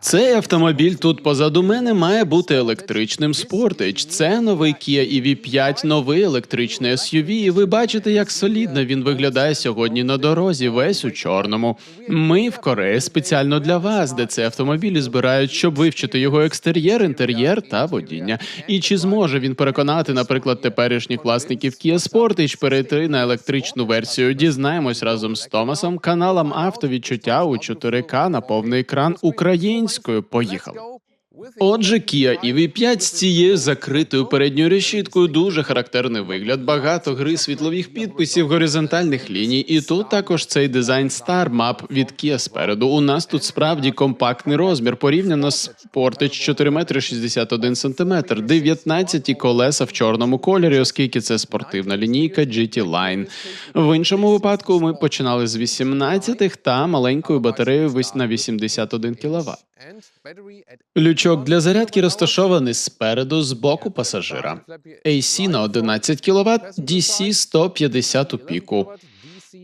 Цей автомобіль тут позаду мене має бути електричним Sportage. Це новий Kia EV5, новий електричний SUV, і ви бачите, як солідно він виглядає сьогодні на дорозі, весь у чорному. Ми в Кореї спеціально для вас, де ці автомобілі збирають, щоб вивчити його екстер'єр, інтер'єр та водіння. І чи зможе він переконати, наприклад, теперішніх власників Kia Sportage перейти на електричну версію? Дізнаємось разом з Томасом, каналом автовідчуття у 4К на повний екран українською. Поїхали. Отже, Kia EV5 з цією закритою передньою решіткою дуже характерний вигляд, багато гри світлових підписів, горизонтальних ліній, і тут також цей дизайн Star Map від Kia спереду. У нас тут справді компактний розмір порівняно з Sportage 4 метри 61 сантиметр, 19 колеса в чорному кольорі, оскільки це спортивна лінійка GT Line. В іншому випадку ми починали з 18 та маленькою батареєю на 81 кВт. Лючок для зарядки розташований спереду з боку пасажира. AC на 11 кВт, DC 150 у піку.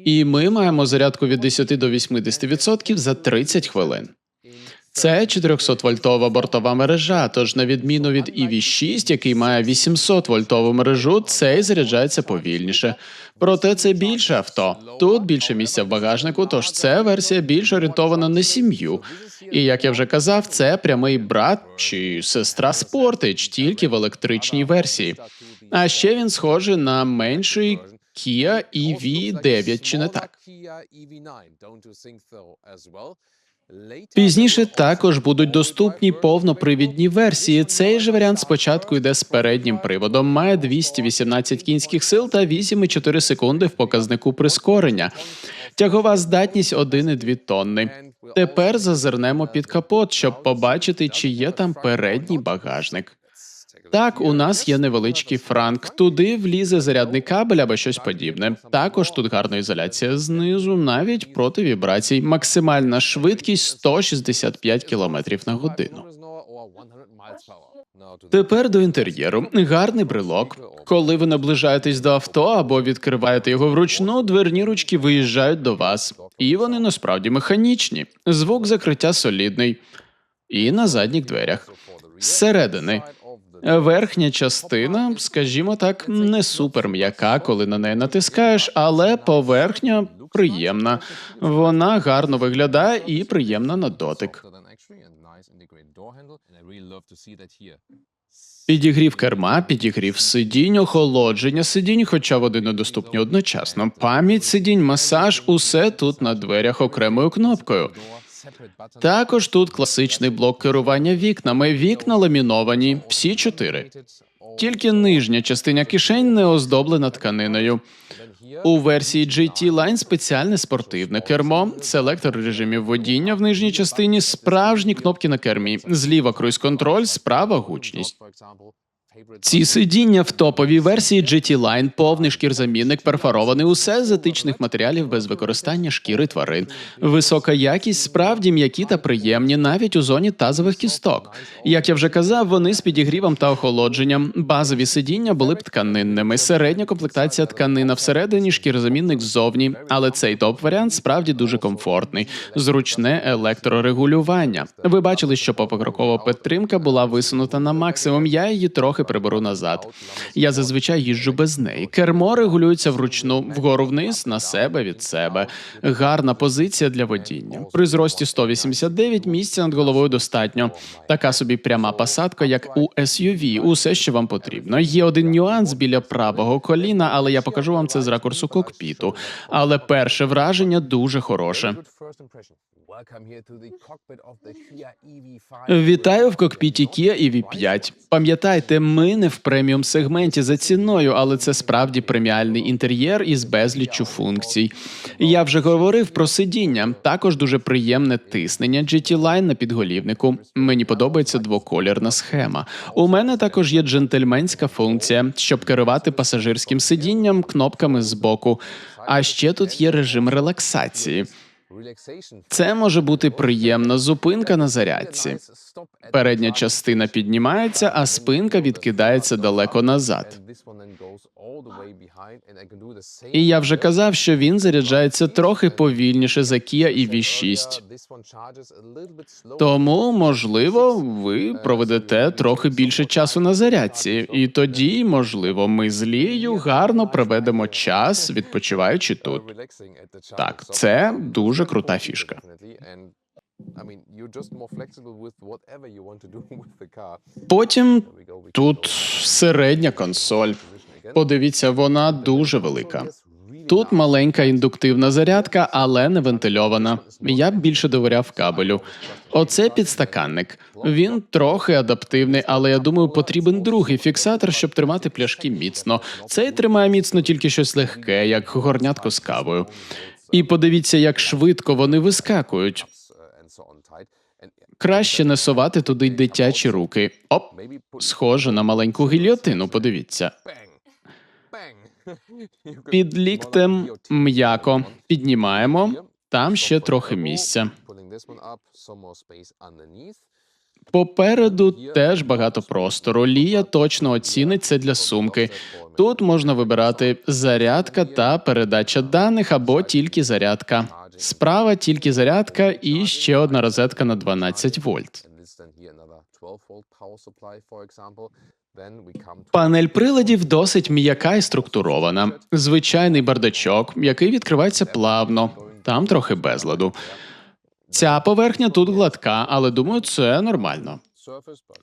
І ми маємо зарядку від 10 до 80% за 30 хвилин. Це 400-вольтова бортова мережа, тож на відміну від EV6, який має 800-вольтову мережу, цей заряджається повільніше. Проте це більше авто. Тут більше місця в багажнику, тож це версія більш орієнтована на сім'ю. І як я вже казав, це прямий брат чи сестра Sportage, тільки в електричній версії. А ще він схожий на менший Kia EV9, чи не так? Пізніше також будуть доступні повнопривідні версії. Цей же варіант спочатку йде з переднім приводом, має 218 кінських сил та 8,4 секунди в показнику прискорення. Тягова здатність 1,2 тонни. Тепер зазирнемо під капот, щоб побачити, чи є там передній багажник. Так, у нас є невеличкий франк. Туди влізе зарядний кабель або щось подібне. Також тут гарна ізоляція знизу, навіть проти вібрацій. Максимальна швидкість 165 км на годину. Тепер до інтер'єру. Гарний брелок. Коли ви наближаєтесь до авто або відкриваєте його вручну, дверні ручки виїжджають до вас, і вони насправді механічні. Звук закриття солідний. І на задніх дверях. Зсередини. Верхня частина, скажімо так, не супер м'яка, коли на неї натискаєш, але поверхня приємна. Вона гарно виглядає і приємна на дотик. Підігрів керма, підігрів сидінь, охолодження сидінь, хоча вони недоступні одночасно. Пам'ять сидінь, масаж, усе тут на дверях окремою кнопкою. Також тут класичний блок керування вікнами. Вікна ламіновані, всі чотири. Тільки нижня частина кишень не оздоблена тканиною. У версії GT Line спеціальне спортивне кермо, селектор режимів водіння в нижній частині, справжні кнопки на кермі, зліва круїз-контроль, справа гучність. Ці сидіння в топовій версії GT Line, повний шкірзамінник, перфорований, усе з етичних матеріалів без використання шкіри тварин. Висока якість, справді м'які та приємні, навіть у зоні тазових кісток. Як я вже казав, вони з підігрівом та охолодженням. Базові сидіння були б тканинними. Середня комплектація тканина всередині, шкірзамінник ззовні. Але цей топ-варіант справді дуже комфортний, зручне електрорегулювання. Ви бачили, що попокрокова підтримка була висунута на максимум. Я її трохи приберу назад. Я зазвичай їжджу без неї. Кермо регулюється вручну вгору вниз на себе від себе. Гарна позиція для водіння. При зрості 189 місця над головою достатньо. Така собі пряма посадка, як у SUV. Усе, що вам потрібно. Є один нюанс біля правого коліна, але я покажу вам це з ракурсу кокпіту. Але перше враження дуже хороше. Вітаю в кокпіті Kia EV5. Пам'ятайте, ми не в преміум сегменті за ціною, але це справді преміальний інтер'єр із безліччю функцій. Я вже говорив про сидіння. Також дуже приємне тиснення GT Line на підголівнику. Мені подобається двоколірна схема. У мене також є джентльменська функція, щоб керувати пасажирським сидінням кнопками збоку. А ще тут є режим релаксації. Це може бути приємна зупинка на зарядці. Передня частина піднімається, а спинка відкидається далеко назад. І я вже казав, що він заряджається трохи повільніше за Kia EV6. Тому, можливо, ви проведете трохи більше часу на зарядці, і тоді, можливо, ми з Лією гарно проведемо час, відпочиваючи тут. Так, це дуже крута фішка. Потім тут середня консоль. Подивіться, вона дуже велика. Тут маленька індуктивна зарядка, але не вентильована. Я б більше довіряв кабелю. Оце підстаканник. Він трохи адаптивний, але я думаю, потрібен другий фіксатор, щоб тримати пляшки міцно. Цей тримає міцно тільки щось легке, як горнятко з кавою. І подивіться, як швидко вони вискакують. Краще не совати туди дитячі руки. Оп, схоже на маленьку гільйотину. Подивіться. Під ліктем м'яко піднімаємо. Там ще трохи місця. Попереду теж багато простору. Лія точно оцінить це для сумки. Тут можна вибирати зарядка та передача даних або тільки зарядка. Справа тільки зарядка і ще одна розетка на 12 вольт. Панель приладів досить м'яка і структурована. Звичайний бардачок, який відкривається плавно. Там трохи безладу. Ця поверхня тут гладка, але думаю, це нормально.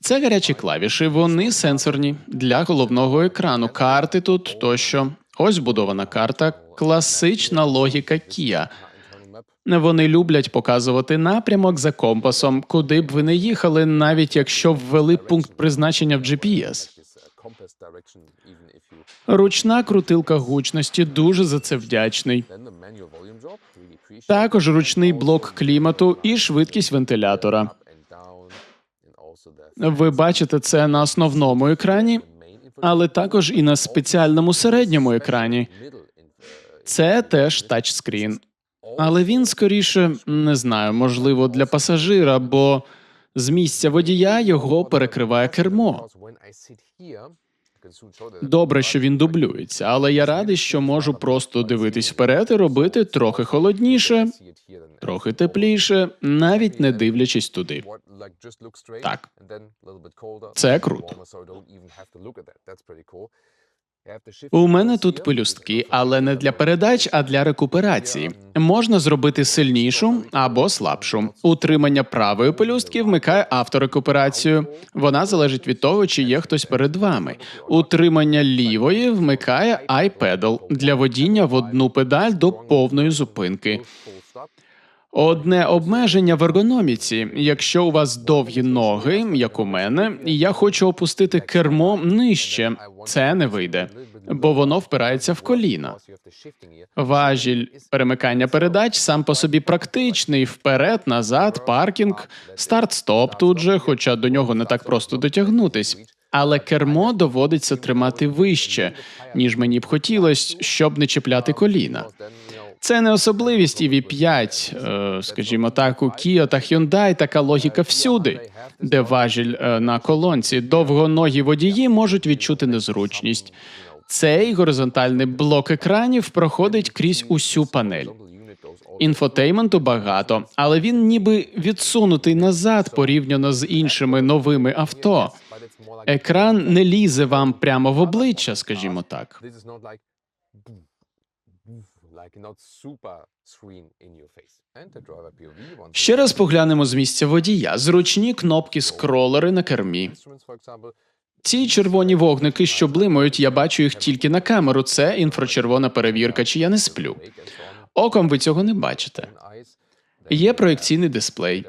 Це гарячі клавіші, вони сенсорні для головного екрану. Карти тут тощо. Ось будована карта, класична логіка Kia. Вони люблять показувати напрямок за компасом, куди б ви не їхали, навіть якщо ввели пункт призначення в GPS. Ручна крутилка гучності дуже за це вдячний. Також ручний блок клімату і швидкість вентилятора. Ви бачите це на основному екрані, але також і на спеціальному середньому екрані. Це теж тачскрін. Але він скоріше не знаю, можливо, для пасажира, бо з місця водія його перекриває кермо. Добре, що він дублюється, але я радий, що можу просто дивитись вперед і робити трохи холодніше, трохи тепліше, навіть не дивлячись туди. Так. Це круто. У мене тут пелюстки, але не для передач, а для рекуперації. Можна зробити сильнішу або слабшу. Утримання правої пелюстки вмикає авторекуперацію. Вона залежить від того, чи є хтось перед вами. Утримання лівої вмикає iPedal для водіння в одну педаль до повної зупинки. Одне обмеження в ергономіці. Якщо у вас довгі ноги, як у мене, і я хочу опустити кермо нижче, це не вийде, бо воно впирається в коліна. Важіль перемикання передач сам по собі практичний вперед, назад, паркінг, старт-стоп тут же, хоча до нього не так просто дотягнутись. Але кермо доводиться тримати вище, ніж мені б хотілося, щоб не чіпляти коліна. Це не особливість EV5, е, скажімо так, у Kia та Hyundai така логіка всюди, де важіль е, на колонці, довгоногі водії можуть відчути незручність. Цей горизонтальний блок екранів проходить крізь усю панель. Інфотейменту багато, але він ніби відсунутий назад порівняно з іншими новими авто. Екран не лізе вам прямо в обличчя, скажімо так. Ще раз поглянемо з місця водія. Зручні кнопки скролери на кермі. Ці червоні вогники, що блимають, я бачу їх тільки на камеру. Це інфрачервона перевірка, чи я не сплю. Оком ви цього не бачите. Є проекційний дисплей.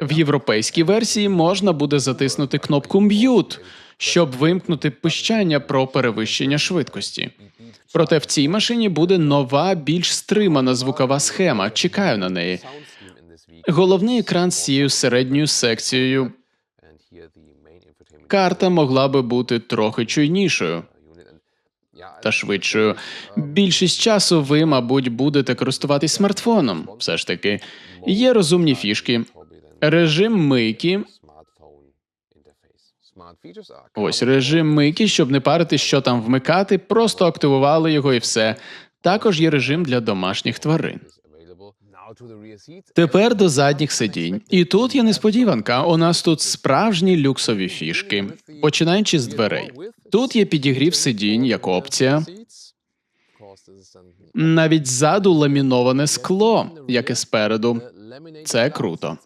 В європейській версії можна буде затиснути кнопку Mute, щоб вимкнути пищання про перевищення швидкості. Проте в цій машині буде нова, більш стримана звукова схема. Чекаю на неї. Головний екран з цією середньою секцією. Карта могла би бути трохи чуйнішою та швидшою. Більшість часу ви, мабуть, будете користуватись смартфоном. Все ж таки, є розумні фішки. Режим мийки Ось режим мики, щоб не парити, що там вмикати, просто активували його і все. Також є режим для домашніх тварин. Тепер до задніх сидінь. І тут є несподіванка. У нас тут справжні люксові фішки, починаючи з дверей. Тут є підігрів сидінь як опція. Навіть ззаду ламіноване скло, як і спереду. Це круто.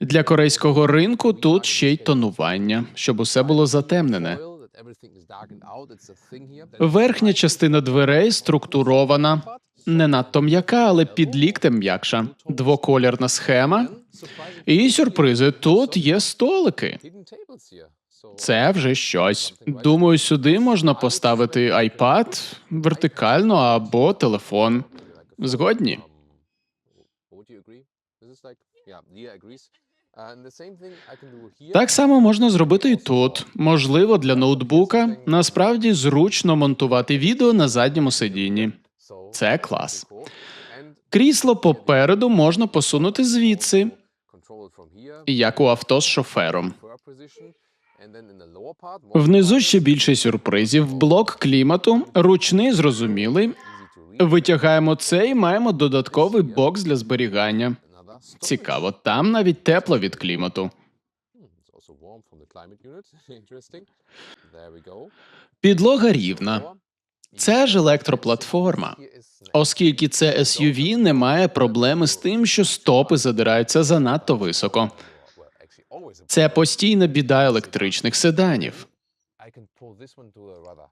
Для корейського ринку тут ще й тонування, щоб усе було затемнене. Верхня частина дверей структурована, не надто м'яка, але під ліктем м'якша. Двоколірна схема. І сюрпризи тут є столики. Це вже щось. Думаю, сюди можна поставити iPad вертикально або телефон. Згодні? Так само можна зробити і тут. Можливо, для ноутбука насправді зручно монтувати відео на задньому сидінні. Це клас. Крісло попереду можна посунути звідси, як у авто з шофером. Внизу ще більше сюрпризів. Блок клімату, ручний, зрозумілий. Витягаємо це і маємо додатковий бокс для зберігання. Цікаво, там навіть тепло від клімату. Підлога рівна. Це ж електроплатформа. Оскільки це SUV, немає проблеми з тим, що стопи задираються занадто високо. Це постійна біда електричних седанів.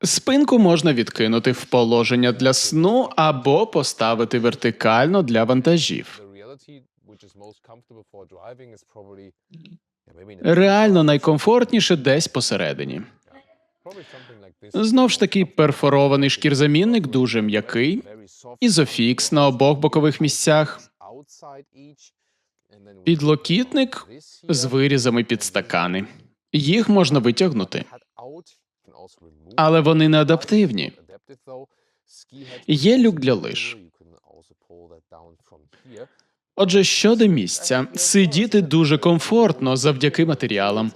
Спинку можна відкинути в положення для сну або поставити вертикально для вантажів. Реально найкомфортніше десь посередині. Знов ж таки, перфорований шкірзамінник дуже м'який, ізофікс на обох бокових місцях, підлокітник з вирізами під стакани. Їх можна витягнути, але вони не адаптивні. Є люк для лиж. Отже, щодо місця, сидіти дуже комфортно завдяки матеріалам.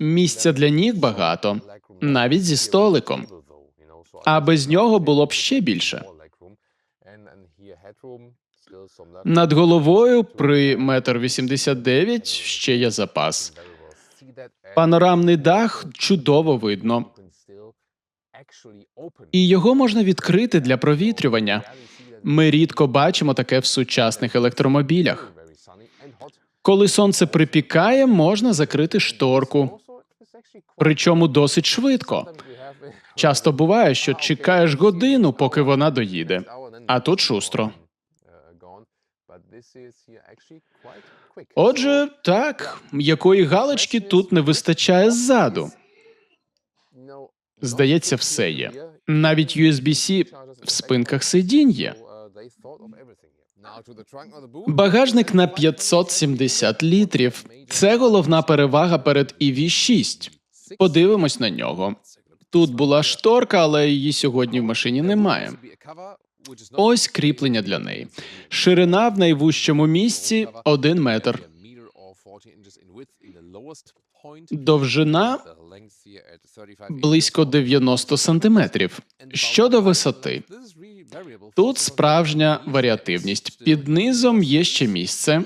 Місця для ніг багато, навіть зі столиком. А без нього було б ще більше. Над головою при метр вісімдесят дев'ять ще є запас. Панорамний дах чудово видно, і його можна відкрити для провітрювання. Ми рідко бачимо таке в сучасних електромобілях. Коли сонце припікає, можна закрити шторку, причому досить швидко. Часто буває, що чекаєш годину, поки вона доїде, а тут шустро. Отже, так, м'якої галочки тут не вистачає ззаду. Здається, все є. Навіть USB-C в спинках сидінь є. Багажник на 570 літрів. Це головна перевага перед EV6. Подивимось на нього. Тут була шторка, але її сьогодні в машині немає. Ось кріплення для неї. Ширина в найвужчому місці 1 метр. Довжина близько 90 сантиметрів. Щодо висоти, тут справжня варіативність. Під низом є ще місце.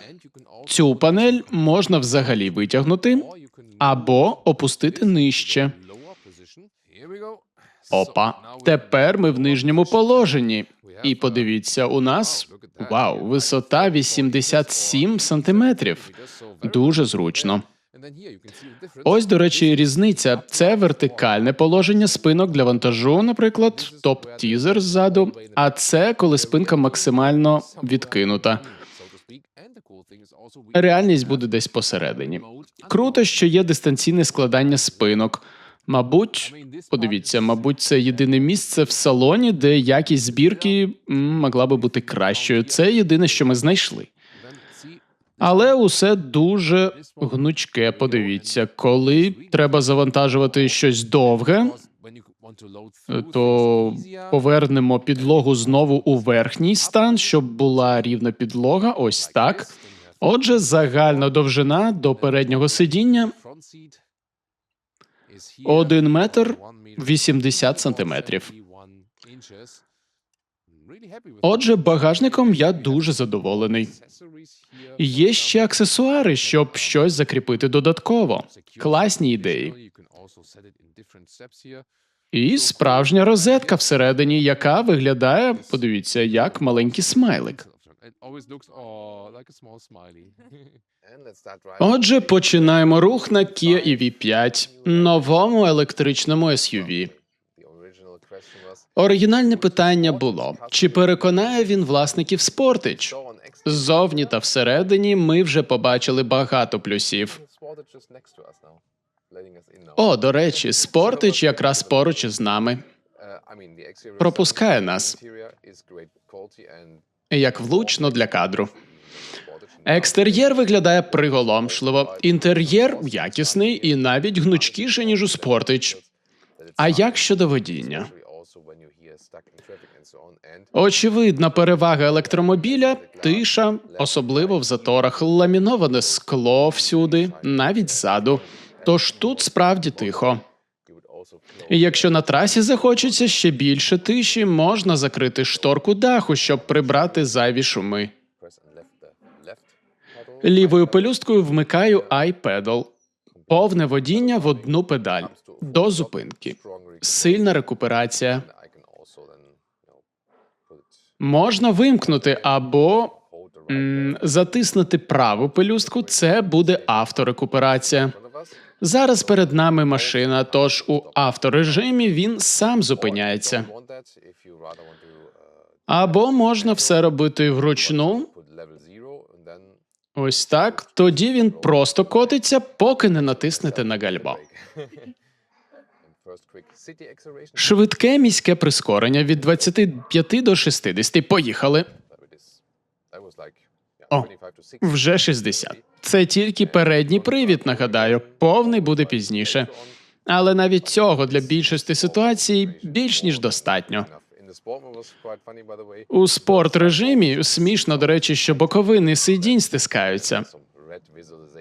Цю панель можна взагалі витягнути або опустити нижче. Опа, тепер ми в нижньому положенні. І подивіться, у нас вау, висота 87 сантиметрів. Дуже зручно. Ось, до речі, різниця це вертикальне положення спинок для вантажу, наприклад, топ-тізер ззаду, а це коли спинка максимально відкинута. Реальність буде десь посередині. Круто, що є дистанційне складання спинок. Мабуть, подивіться, мабуть, це єдине місце в салоні, де якість збірки могла би бути кращою. Це єдине, що ми знайшли. Але усе дуже гнучке. Подивіться, коли треба завантажувати щось довге, то повернемо підлогу знову у верхній стан, щоб була рівна підлога. Ось так. Отже, загальна довжина до переднього сидіння 1 метр 80 сантиметрів. Отже, багажником я дуже задоволений. Є ще аксесуари, щоб щось закріпити додатково. Класні ідеї. І справжня розетка всередині, яка виглядає, подивіться, як маленький смайлик. Отже, починаємо рух на Kia EV5, новому електричному SUV. Оригінальне питання було: чи переконає він власників Sportage? Ззовні та всередині ми вже побачили багато плюсів. О, до речі, Sportage якраз поруч із нами. пропускає нас. Як влучно для кадру. Екстер'єр виглядає приголомшливо, інтер'єр якісний і навіть гнучкіше, ніж у Sportage. А як щодо водіння? Очевидна перевага електромобіля тиша, особливо в заторах, ламіноване скло всюди, навіть ззаду. Тож тут справді тихо. І Якщо на трасі захочеться ще більше тиші, можна закрити шторку даху, щоб прибрати зайві шуми. Лівою пелюсткою вмикаю iPedal. Повне водіння в одну педаль до зупинки. Сильна рекуперація. Можна вимкнути або м, затиснути праву пелюстку. Це буде авторекуперація. Зараз перед нами машина, тож у авторежимі він сам зупиняється. Або можна все робити вручну. Ось так. Тоді він просто котиться, поки не натиснете на гальмо. Швидке міське прискорення від 25 до 60. Поїхали. О, Вже 60. Це тільки передній привід, нагадаю. Повний буде пізніше. Але навіть цього для більшості ситуацій більш ніж достатньо. У спорт режимі смішно, до речі, що боковини сидінь стискаються.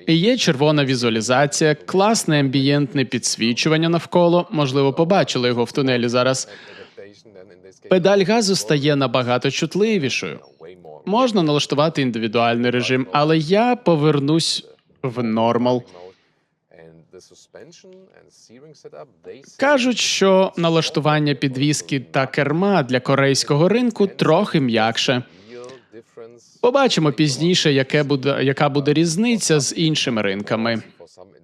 Є червона візуалізація, класне амбієнтне підсвічування навколо. Можливо, побачили його в тунелі зараз. Педаль газу стає набагато чутливішою. Можна налаштувати індивідуальний режим, але я повернусь в нормал. Кажуть, що налаштування підвіски та керма для корейського ринку трохи м'якше. Побачимо пізніше, яке буде, яка буде різниця з іншими ринками.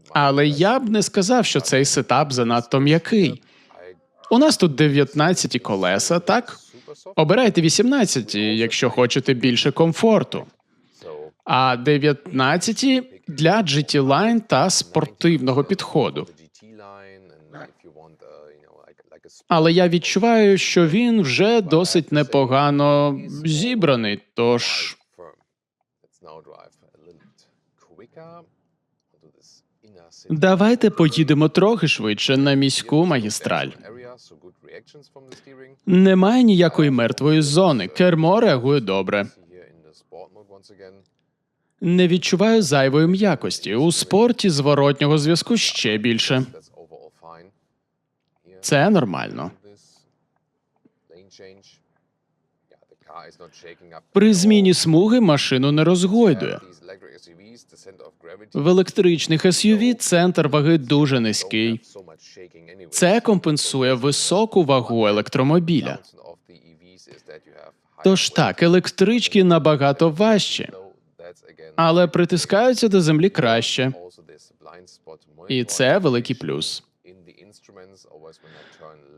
Але я б не сказав, що цей сетап занадто м'який. У нас тут 19 колеса, так? Обирайте 18, якщо хочете більше комфорту. А 19 для GT Line та спортивного підходу. Але я відчуваю, що він вже досить непогано зібраний. Тож давайте поїдемо трохи швидше на міську магістраль. Немає ніякої мертвої зони. Кермо реагує добре. Не відчуваю зайвої м'якості. У спорті зворотнього зв'язку ще більше. Це нормально. При зміні смуги машину не розгойдує. В електричних SUV центр ваги дуже низький. Це компенсує високу вагу електромобіля. Тож так, електрички набагато важчі, але притискаються до землі краще. І це великий плюс.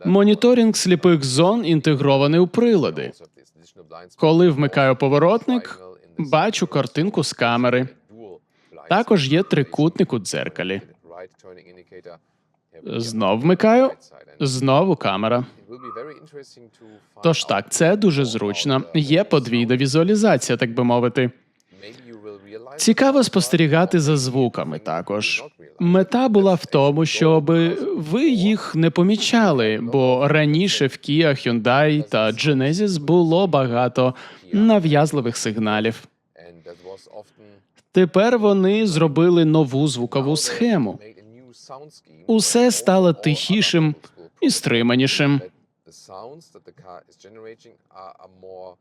Моніторинг сліпих зон інтегрований у прилади. Коли вмикаю поворотник, бачу картинку з камери. Також є трикутник у дзеркалі. Знов вмикаю, знову камера. Тож так, це дуже зручно. Є подвійна візуалізація, так би мовити. Цікаво спостерігати за звуками також. Мета була в тому, щоб ви їх не помічали, бо раніше в Kia, Hyundai та Genesis було багато нав'язливих сигналів. Тепер вони зробили нову звукову схему. Усе стало тихішим і стриманішим.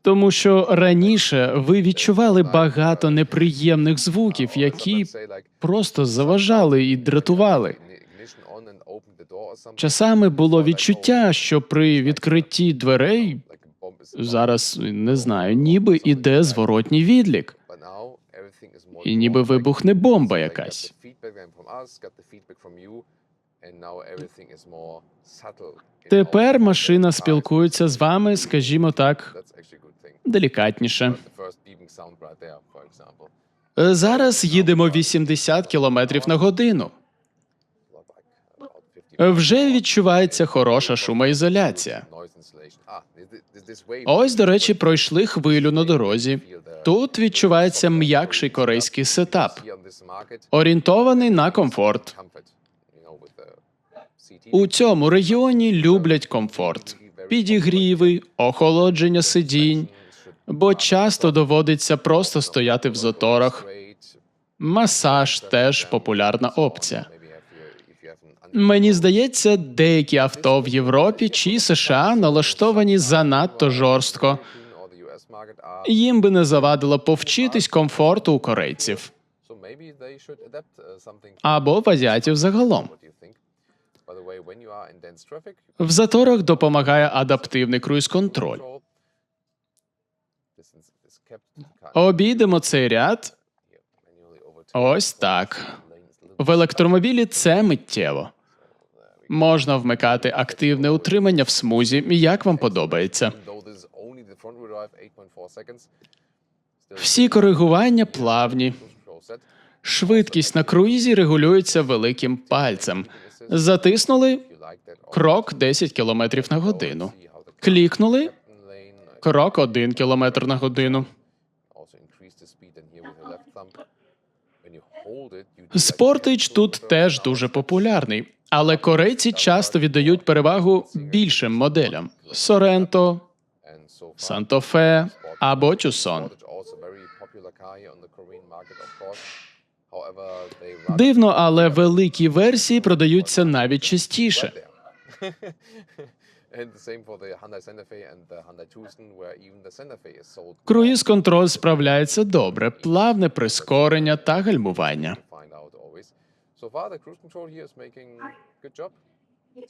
Тому що раніше ви відчували багато неприємних звуків, які просто заважали і дратували. Часами було відчуття, що при відкритті дверей зараз не знаю, ніби іде зворотній відлік, і ніби вибухне бомба якась. Тепер машина спілкується з вами, скажімо так, делікатніше. Е, Зараз їдемо 80 км на годину. Е, Вже відчувається хороша шумоізоляція. Ось, до речі, пройшли хвилю на дорозі. Тут відчувається м'якший корейський сетап, орієнтований на комфорт. У цьому регіоні люблять комфорт, підігріви, охолодження сидінь, бо часто доводиться просто стояти в заторах. Масаж теж популярна опція. Мені здається, деякі авто в Європі чи США налаштовані занадто жорстко. Їм би не завадило повчитись комфорту у корейців або в азіатів загалом. В заторах допомагає адаптивний круїз-контроль. Обійдемо цей ряд. Ось так. В електромобілі це миттєво. Можна вмикати активне утримання в смузі, як вам подобається. Всі коригування плавні. Швидкість на круїзі регулюється великим пальцем. Затиснули крок 10 км на годину. Клікнули крок 1 км на годину. Спортич тут теж дуже популярний, але корейці часто віддають перевагу більшим моделям: Соренто, Санто-Фе або Тюсон. Дивно, але великі версії продаються навіть частіше. Круїз контроль справляється добре, плавне прискорення та гальмування.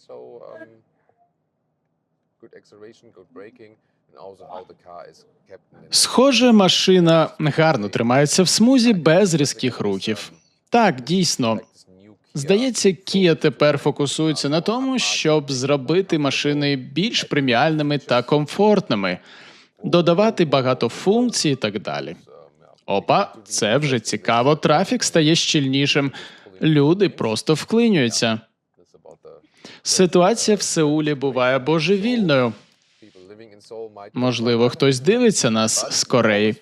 Um, good acceleration, good braking, Схоже, машина гарно тримається в смузі без різких рухів. Так, дійсно. Здається, Kia тепер фокусується на тому, щоб зробити машини більш преміальними та комфортними, додавати багато функцій і так далі. Опа, це вже цікаво. Трафік стає щільнішим. Люди просто вклинюються. Ситуація в Сеулі буває божевільною. Можливо, хтось дивиться нас з Кореї.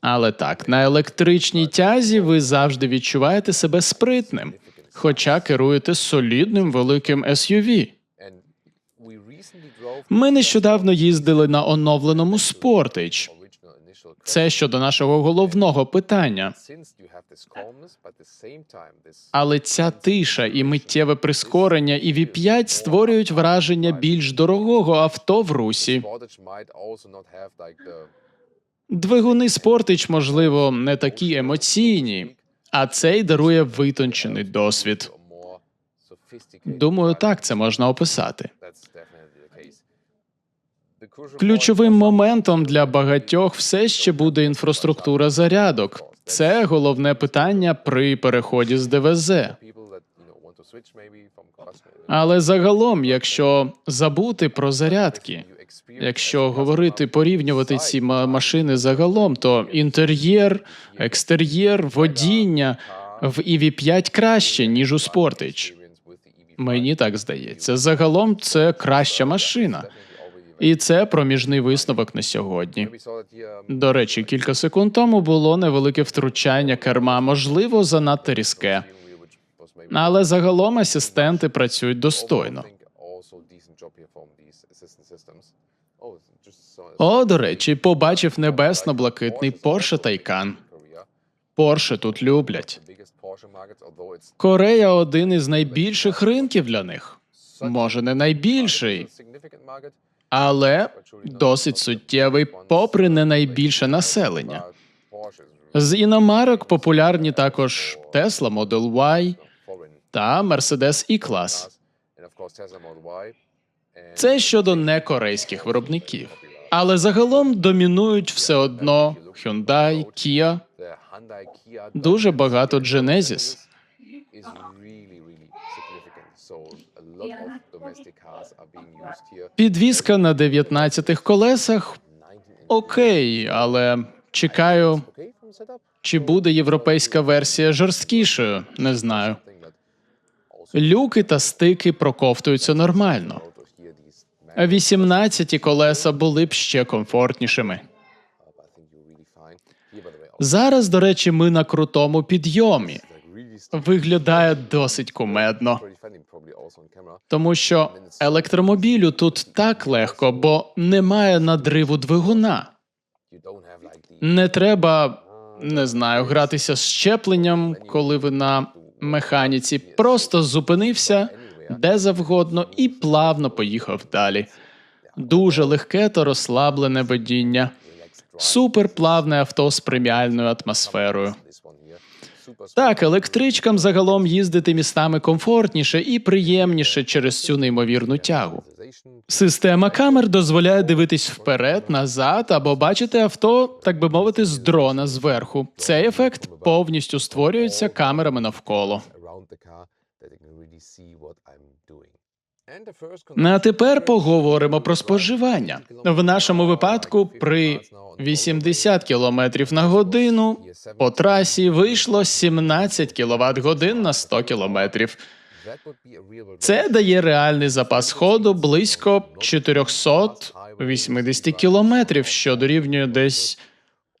Але так, на електричній тязі ви завжди відчуваєте себе спритним, хоча керуєте солідним великим SUV. Ми нещодавно їздили на оновленому Sportage. Це щодо нашого головного питання. Але ця тиша і миттєве прискорення і V5 створюють враження більш дорогого авто в русі. Двигуни Sportage, можливо, не такі емоційні, а цей дарує витончений досвід. Думаю, так це можна описати. Ключовим моментом для багатьох все ще буде інфраструктура зарядок. Це головне питання при переході з ДВЗ. Але загалом, якщо забути про зарядки, якщо говорити порівнювати ці машини загалом, то інтер'єр, екстер'єр, водіння в EV5 краще ніж у Sportage. experience with the EV5. Мені так здається. Загалом це краща машина, і це проміжний висновок на сьогодні. До речі, кілька секунд тому було невелике втручання керма, можливо, занадто різке. Але загалом асистенти працюють достойно. О, до речі, побачив небесно-блакитний Porsche Taycan. Porsche тут люблять. Корея один із найбільших ринків для них. Може, не найбільший, але досить суттєвий, попри не найбільше населення. З іномарок популярні також Tesla Model Y та Mercedes E-Class. Це щодо некорейських виробників. Але загалом домінують все одно Hyundai, Kia, дуже багато Genesis. Підвізка на 19 колесах окей, але чекаю, чи буде європейська версія жорсткішою. Не знаю. Люки та стики проковтуються нормально. to hear these А 18 колеса були б ще комфортнішими. Зараз, до речі, ми на крутому підйомі. Виглядає досить кумедно, Тому що електромобілю тут так легко, бо немає надриву двигуна. Не треба, не знаю, гратися з щепленням, коли ви на механіці. Просто зупинився де завгодно і плавно поїхав далі. Дуже легке та розслаблене водіння. Суперплавне авто з преміальною атмосферою. Так, електричкам загалом їздити містами комфортніше і приємніше через цю неймовірну тягу. Система камер дозволяє дивитись вперед, назад або бачити авто, так би мовити, з дрона зверху. Цей ефект повністю створюється камерами навколо. Ну, А тепер поговоримо про споживання. В нашому випадку при 80 км на годину по трасі вийшло 17 кВт годин на 100 км. Це дає реальний запас ходу близько 480 км, що дорівнює десь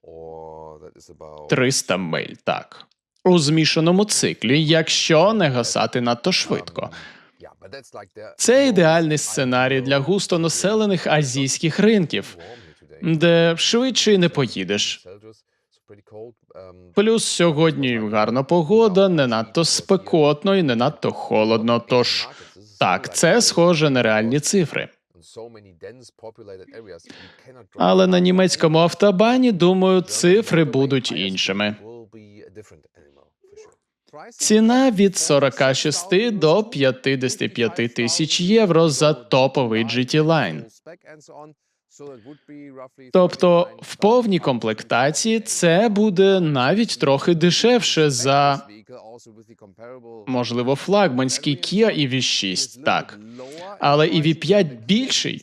or that is about 300 миль. Так. У змішаному циклі, якщо не гасати надто швидко. Це ідеальний сценарій для густонаселених азійських ринків, де швидше не поїдеш. Um, Плюс сьогодні гарна погода, не надто спекотно і не надто холодно. Тож так, це схоже на реальні цифри. Але на німецькому автобані, думаю, цифри будуть іншими. Ціна від 46 до 55 тисяч євро за топовий GT Line. Тобто в повній комплектації це буде навіть трохи дешевше за можливо флагманський Kia EV6, так. Але EV5 більший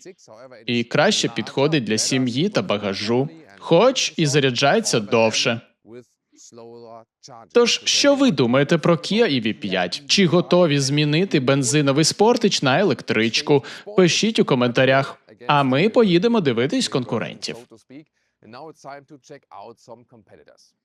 і краще підходить для сім'ї та багажу, хоч і заряджається довше. Тож, що ви думаєте про Kia EV5? Чи готові змінити бензиновий спортич на електричку? Пишіть у коментарях. А ми поїдемо дивитись конкурентів.